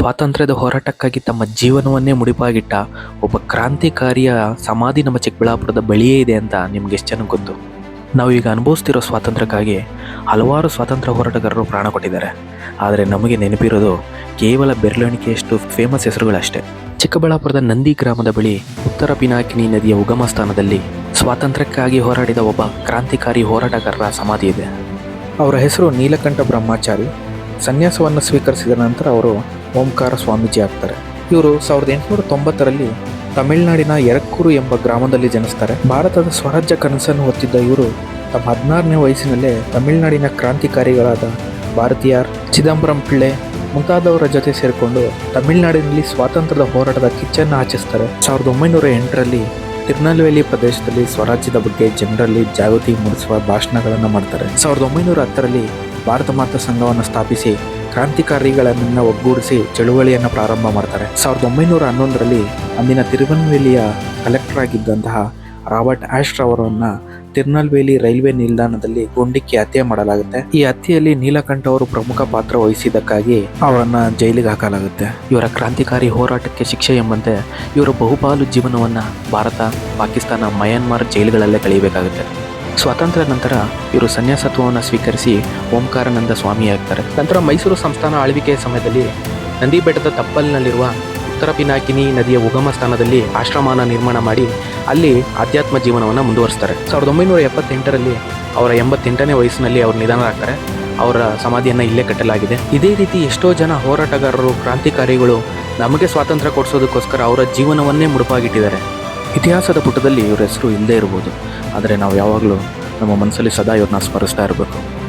ಸ್ವಾತಂತ್ರ್ಯದ ಹೋರಾಟಕ್ಕಾಗಿ ತಮ್ಮ ಜೀವನವನ್ನೇ ಮುಡಿಪಾಗಿಟ್ಟ ಒಬ್ಬ ಕ್ರಾಂತಿಕಾರಿಯ ಸಮಾಧಿ ನಮ್ಮ ಚಿಕ್ಕಬಳ್ಳಾಪುರದ ಬಳಿಯೇ ಇದೆ ಅಂತ ನಿಮ್ಗೆ ಎಷ್ಟು ಜನ ಗೊತ್ತು. ನಾವು ಈಗ ಅನುಭವಿಸ್ತಿರೋ ಸ್ವಾತಂತ್ರ್ಯಕ್ಕಾಗಿ ಹಲವಾರು ಸ್ವಾತಂತ್ರ್ಯ ಹೋರಾಟಗಾರರು ಪ್ರಾಣ ಕೊಟ್ಟಿದ್ದಾರೆ. ಆದರೆ ನಮಗೆ ನೆನಪಿರೋದು ಕೇವಲ ಬೆರಳೆಣಿಕೆಯಷ್ಟು ಫೇಮಸ್ ಹೆಸರುಗಳಷ್ಟೇ. ಚಿಕ್ಕಬಳ್ಳಾಪುರದ ನಂದಿ ಗ್ರಾಮದ ಬಳಿ ಉತ್ತರ ಪಿನಾಕಿನಿ ನದಿಯ ಉಗಮ ಸ್ಥಾನದಲ್ಲಿ ಸ್ವಾತಂತ್ರ್ಯಕ್ಕಾಗಿ ಹೋರಾಡಿದ ಒಬ್ಬ ಕ್ರಾಂತಿಕಾರಿ ಹೋರಾಟಗಾರರ ಸಮಾಧಿ ಇದೆ. ಅವರ ಹೆಸರು ನೀಲಕಂಠ ಬ್ರಹ್ಮಾಚಾರಿ. ಸನ್ಯಾಸವನ್ನು ಸ್ವೀಕರಿಸಿದ ನಂತರ ಅವರು ಓಂಕಾರ ಸ್ವಾಮೀಜಿ ಆಗ್ತಾರೆ. ಇವರು ಸಾವಿರದ ಎಂಟುನೂರ ತೊಂಬತ್ತರಲ್ಲಿ ತಮಿಳುನಾಡಿನ ಎರಕ್ಕೂರು ಎಂಬ ಗ್ರಾಮದಲ್ಲಿ ಜನಿಸ್ತಾರೆ. ಭಾರತದ ಸ್ವರಾಜ್ಯ ಕನಸನ್ನು ಹೊತ್ತಿದ್ದ ಇವರು ತಮ್ಮ ಹದಿನಾರನೇ ವಯಸ್ಸಿನಲ್ಲೇ ತಮಿಳುನಾಡಿನ ಕ್ರಾಂತಿಕಾರಿಗಳಾದ ಭಾರತೀಯಾರ್, ಚಿದಂಬರಂ ಪಿಳ್ಳೆ ಮುಂತಾದವರ ಜೊತೆ ಸೇರಿಕೊಂಡು ತಮಿಳುನಾಡಿನಲ್ಲಿ ಸ್ವಾತಂತ್ರ್ಯದ ಹೋರಾಟದ ಕಿಚ್ಚನ್ನು ಆಚರಿಸ್ತಾರೆ. ಸಾವಿರದ ಒಂಬೈನೂರ ಎಂಟರಲ್ಲಿ ತಿರುನಲ್ವೇಲಿ ಪ್ರದೇಶದಲ್ಲಿ ಸ್ವರಾಜ್ಯದ ಬಗ್ಗೆ ಜನರಲ್ಲಿ ಜಾಗೃತಿ ಮೂಡಿಸುವ ಭಾಷಣಗಳನ್ನು ಮಾಡ್ತಾರೆ. ಸಾವಿರದ ಒಂಬೈನೂರ ಹತ್ತರಲ್ಲಿ ಭಾರತ ಮಾತಾ ಸಂಘವನ್ನು ಸ್ಥಾಪಿಸಿ ಕ್ರಾಂತಿಕಾರಿಗಳನ್ನ ಒಗ್ಗೂಡಿಸಿ ಚಳುವಳಿಯನ್ನು ಪ್ರಾರಂಭ ಮಾಡ್ತಾರೆ. ಸಾವಿರದ ಒಂಬೈನೂರ ಹನ್ನೊಂದರಲ್ಲಿ ಅಂದಿನ ತಿರುವನ್ವೇಲಿಯ ಕಲೆಕ್ಟರ್ ಆಗಿದ್ದಂತಹ ರಾಬರ್ಟ್ ಆಶ್ ಅವರನ್ನ ತಿರುನಲ್ವೇಲಿ ರೈಲ್ವೆ ನಿಲ್ದಾಣದಲ್ಲಿ ಗುಂಡಿಕ್ಕಿ ಹತ್ಯೆ ಮಾಡಲಾಗುತ್ತೆ. ಈ ಹತ್ಯೆಯಲ್ಲಿ ನೀಲಕಂಠ ಅವರು ಪ್ರಮುಖ ಪಾತ್ರ ವಹಿಸಿದ್ದಕ್ಕಾಗಿ ಅವರನ್ನ ಜೈಲಿಗೆ ಹಾಕಲಾಗುತ್ತೆ. ಇವರ ಕ್ರಾಂತಿಕಾರಿ ಹೋರಾಟಕ್ಕೆ ಶಿಕ್ಷೆ ಎಂಬಂತೆ ಇವರ ಬಹುಪಾಲು ಜೀವನವನ್ನ ಭಾರತ, ಪಾಕಿಸ್ತಾನ, ಮಯನ್ಮಾರ್ ಜೈಲುಗಳಲ್ಲೇ ಕಳೆಯಬೇಕಾಗುತ್ತೆ. ಸ್ವಾತಂತ್ರ್ಯ ನಂತರ ಇವರು ಸನ್ಯಾಸತ್ವವನ್ನು ಸ್ವೀಕರಿಸಿ ಓಂಕಾರಾನಂದ ಸ್ವಾಮಿಯಾಗ್ತಾರೆ. ನಂತರ ಮೈಸೂರು ಸಂಸ್ಥಾನ ಆಳ್ವಿಕೆಯ ಸಮಯದಲ್ಲಿ ನಂದಿ ಬೆಟ್ಟದ ತಪ್ಪಲಿನಲ್ಲಿರುವ ಉತ್ತರ ಪಿನಾಕಿನಿ ನದಿಯ ಉಗಮ ಸ್ಥಾನದಲ್ಲಿ ಆಶ್ರಮಾನ ನಿರ್ಮಾಣ ಮಾಡಿ ಅಲ್ಲಿ ಆಧ್ಯಾತ್ಮ ಜೀವನವನ್ನು ಮುಂದುವರಿಸ್ತಾರೆ. ಸಾವಿರದ ಒಂಬೈನೂರ ಎಪ್ಪತ್ತೆಂಟರಲ್ಲಿ ಅವರ ಎಂಬತ್ತೆಂಟನೇ ವಯಸ್ಸಿನಲ್ಲಿ ಅವರು ನಿಧನರಾಗ್ತಾರೆ. ಅವರ ಸಮಾಧಿಯನ್ನು ಇಲ್ಲೇ ಕಟ್ಟಲಾಗಿದೆ. ಇದೇ ರೀತಿ ಎಷ್ಟೋ ಜನ ಹೋರಾಟಗಾರರು, ಕ್ರಾಂತಿಕಾರಿಗಳು ನಮಗೆ ಸ್ವಾತಂತ್ರ್ಯ ಕೊಡಿಸೋದಕ್ಕೋಸ್ಕರ ಅವರ ಜೀವನವನ್ನೇ ಮುಡುಪಾಗಿಟ್ಟಿದ್ದಾರೆ. ಇತಿಹಾಸದ ಪುಟದಲ್ಲಿ ಇವರ ಹೆಸರು ಇಲ್ಲದೇ ಇರ್ಬೋದು. ಆದರೆ ನಾವು ಯಾವಾಗಲೂ ನಮ್ಮ ಮನಸ್ಸಲ್ಲಿ ಸದಾ ಇವ್ರನ್ನ ಸ್ಮರಿಸ್ತಾ ಇರಬೇಕು.